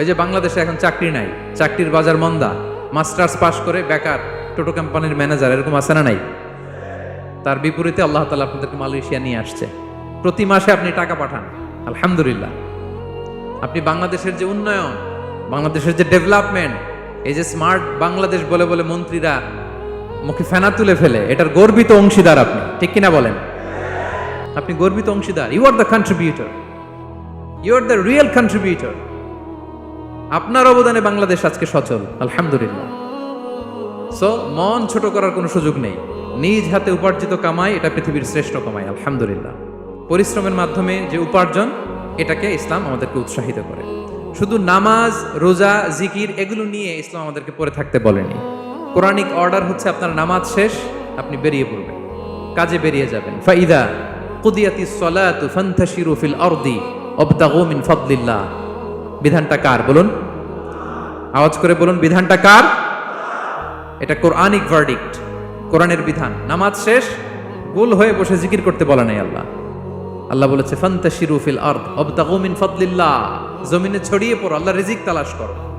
এই যে বাংলাদেশে এখন চাকরি নাই, চাকরির বাজার মন্দা। মাস্টার্স পাশ করে বেকার টোটো কোম্পানির ম্যানেজার, এরকম আছে না নাই? তার বিপরীতে আল্লাহ তালা আপনাদেরকে মালয়েশিয়া নিয়ে আসছে। প্রতি মাসে আপনি টাকা পাঠান, আলহামদুলিল্লাহ। আপনি বাংলাদেশের যে উন্নয়ন, বাংলাদেশের যে ডেভেলপমেন্ট, এই যে স্মার্ট বাংলাদেশ বলে বলে মন্ত্রীরা মুখে ফেনা তুলে ফেলে, এটার গর্বিত অংশীদার আপনি, ঠিক কিনা বলেন? আপনি গর্বিত অংশীদার you are the contributor you are the real contributor আপনার অবদানে বাংলাদেশ আজকে সচল, আলহামদুলিল্লাহ। সো মন ছোট করার কোনো সুযোগ নেই। নিজ হাতে উপার্জিত কামাই, এটা পৃথিবীর শ্রেষ্ঠ কামাই, আলহামদুলিল্লাহ। পরিশ্রমের মাধ্যমে যে উপার্জন, এটাকে ইসলাম আমাদেরকে উৎসাহিত করে। শুধু নামাজ, রোজা, জিকির, এগুলো নিয়ে ইসলাম আমাদেরকে পড়ে থাকতে বলেনি। কোরআনিক অর্ডার হচ্ছে, আপনার নামাজ শেষ, আপনি বেরিয়ে পড়বেন। কাজে বেরিয়ে যাবেন। ফাইদা কুদিয়াতি সলাতু ফান্তাশিরু ফিল আরদি ওয়াবতাগু মিন ফাদলিল্লাহ। বিধানটা কার? বলুন। আওয়াজ করে বলুন, বিধানটা কার? এটা কোরআনিক ভার্ডিক্ট কোরআনের বিধান। নামাজ শেষ গোল হয়ে বসে জিকির করতে বলা নাই আল্লাহ। আল্লাহ বলেছে, ফান্তাশিরু ফিল আরদ অবতাগুমিন মিন ফাদলিল্লাহ। জমিনে ছড়িয়ে পড়ো, আল্লাহ রিজিক তালাশ করো।